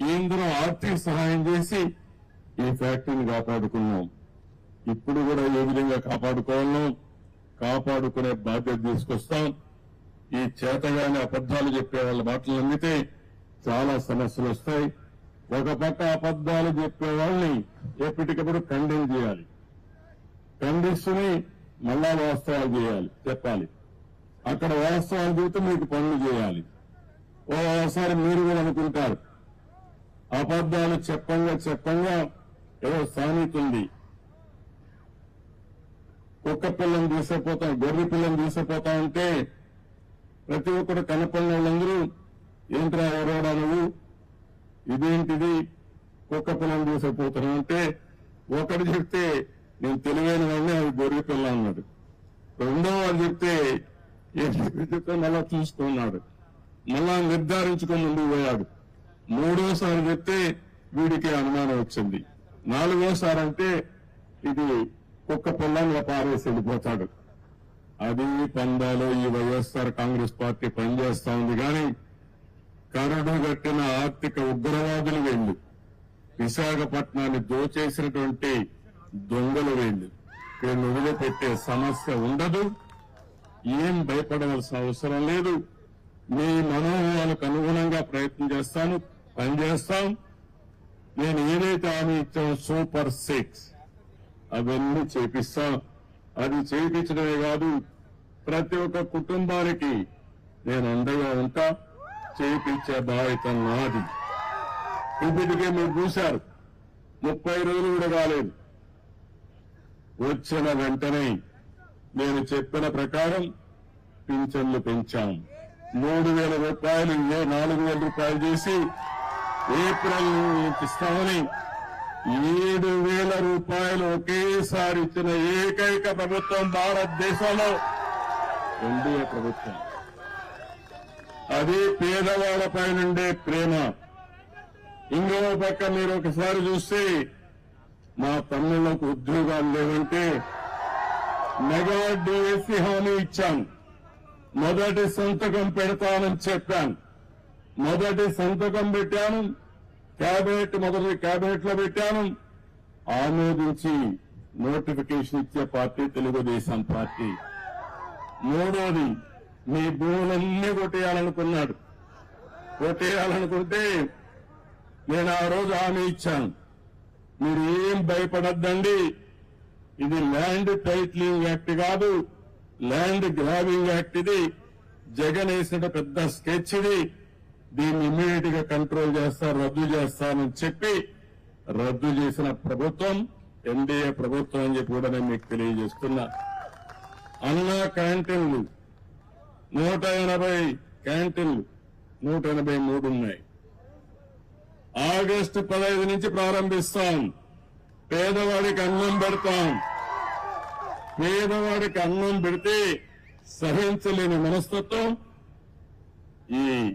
కేంద్రం ఆర్థిక సహాయం చేసి ఈ ఫ్యాక్టరీని కాపాడుకున్నాం. ఇప్పుడు కూడా ఏ విధంగా కాపాడుకోవాలో కాపాడుకునే బాధ్యత తీసుకొస్తాం. ఈ చేతగాని అబద్దాలు చెప్పే వాళ్ళ మాటలు నమ్మితే చాలా సమస్యలు వస్తాయి. ఒక పక్క అబద్దాలు చెప్పే వాళ్ళని ఎప్పటికప్పుడు ఖండన చేయాలి. ఖండిస్తుని మళ్ళా వాస్తవాలు చేయాలి చెప్పాలి. అక్కడ వాస్తవాలు చెబితే మీకు పనులు చేయాలి. ఓసారి మీరు కూడా అనుకుంటారు. అబద్దాలు చెప్పంగా చెప్పంగా ఏదో సామెత ఉంది కుక్క పిల్లని తీసుకుపోతాం గొర్రె పిల్లని తీసుకుపోతా ఉంటే ప్రతి ఒక్కరు కనపడిన వాళ్ళందరూ ఏంట్రా ఎవరోడా నువ్వు? ఇదేంటిది? కుక్క పిల్లని తీసుకుపోతున్నావు అంటే ఒకటి చెప్తే నేను తెలివైన వాడిని అది గొర్రె పిల్ల అన్నాడు. రెండో వాడు చెప్తే ఏ చెప్తే మళ్ళా చూసుకున్నాడు? మళ్ళా నిర్ధారించుకొని ముందుకు పోయాడు. మూడోసారి చెప్తే వీడికి అనుమానం వచ్చింది. నాలుగోసారి అంటే ఇది కుక్క పిల్లంగా పారేసి వెళ్ళిపోతాడు. అది పందాలో ఈ వైఎస్ఆర్ కాంగ్రెస్ పార్టీ పనిచేస్తా ఉంది కానీ కరడు కట్టిన ఆర్థిక ఉగ్రవాదులు వెళ్ళు. విశాఖపట్నాన్ని దోచేసినటువంటి దొంగలు వెళ్ళు. వీళ్ళు వదిలిపెట్టే సమస్య ఉండదు. ఏం భయపడవలసిన అవసరం లేదు. మీ మనోభావాలకు అనుగుణంగా ప్రయత్నం చేస్తాను. పనిచేస్తాం నేను ఏదైతే హామీ ఇచ్చానో సూపర్ సిక్స్. అవన్నీ చేపిస్తాం. అది చేయించడమే కాదు ప్రతి ఒక్క కుటుంబానికి నేను అండగా ఉంటా. చేయించే బాధ్యత నాది. ఇప్పటికే మీరు చూశారు ముప్పై రోజులు కూడా కాలేదు. వచ్చిన వెంటనే నేను చెప్పిన ప్రకారం పింఛన్లు పెంచాం. మూడు వేల రూపాయలు ఏ నాలుగు వేల రూపాయలు చేసి ఏప్రిల్ ఇస్తామని ఏడు వేల రూపాయలు ఒకేసారి ఇచ్చిన ఏకైక ప్రభుత్వం భారతదేశంలో ఎన్డీఏ ప్రభుత్వం. అది పేదవాళ్ళపై నుండే ప్రేమ. ఇంకో పక్క మీరు ఒకసారి చూస్తే మా తమ్ముళ్ళకు ఉద్యోగాలు లేవంటే మెగా డిఎస్సీ హామీ ఇచ్చాం. మొదటి సంతకం పెడతానని చెప్పాను. మొదటి సంతకం పెట్టాను. క్యాబినెట్ మొదటి క్యాబినెట్లో పెట్టాను. ఆమోదించి నోటిఫికేషన్ ఇచ్చే పార్టీ తెలుగుదేశం పార్టీ. మూడోది మీ భూములన్నీ కొట్టేయాలనుకున్నాడు. కొట్టేయాలనుకుంటే నేను ఆ రోజు హామీ ఇచ్చాను. మీరు ఏం భయపడద్దండి. ఇది ల్యాండ్ టైట్లింగ్ యాక్ట్ కాదు. ల్యాండ్ గ్రాబింగ్ యాక్ట్ ఇది. జగన్ వేసిన పెద్ద స్కెచ్ ఇది. దీన్ని ఇమ్మీడియట్గా కంట్రోల్ చేస్తా రద్దు చేస్తానని చెప్పి రద్దు చేసిన ప్రభుత్వం ఎన్డీఏ ప్రభుత్వం అని చెప్పి కూడా నేను మీకు తెలియజేస్తున్నా. అన్నా క్యాంటీన్లు నూట ఎనభై క్యాంటీన్లు నూట ఎనభై మూడు ఉన్నాయి. ఆగస్టు పదహైదు నుంచి ప్రారంభిస్తాం. పేదవాడికి అన్నం పెడతాం. పేదవాడికి అన్నం పెడితే సహించలేని మనస్తత్వం ఈ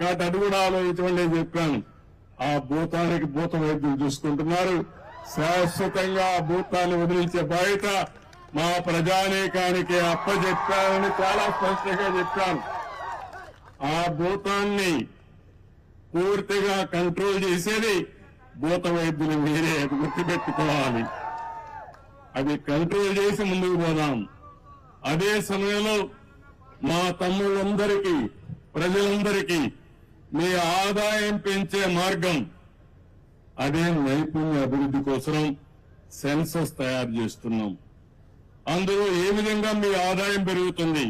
కాబట్టి అది కూడా ఆలోచించమని నేను చెప్పాను. ఆ భూతానికి భూత వైద్యులు చూసుకుంటున్నారు. శాశ్వతంగా ఆ భూతాన్ని వదిలించే బాధ్యత మా ప్రజానేకానికి అప్పచెప్పానని చాలా స్పష్టంగా చెప్పాను. ఆ భూతాన్ని పూర్తిగా కంట్రోల్ చేసేది భూత వైద్యులు మీరే అది గుర్తుపెట్టుకోవాలి. అది కంట్రోల్ చేసి ముందుకు పోదాం. అదే సమయంలో మా తమ్ముళ్ళందరికీ ప్రజలందరికీ మీ ఆదాయం పెంచే మార్గం అదే నైపుణ్య అభివృద్ధి కోసం సెన్సస్ తయారు చేస్తున్నాం. అందులో ఏ విధంగా మీ ఆదాయం పెరుగుతుంది?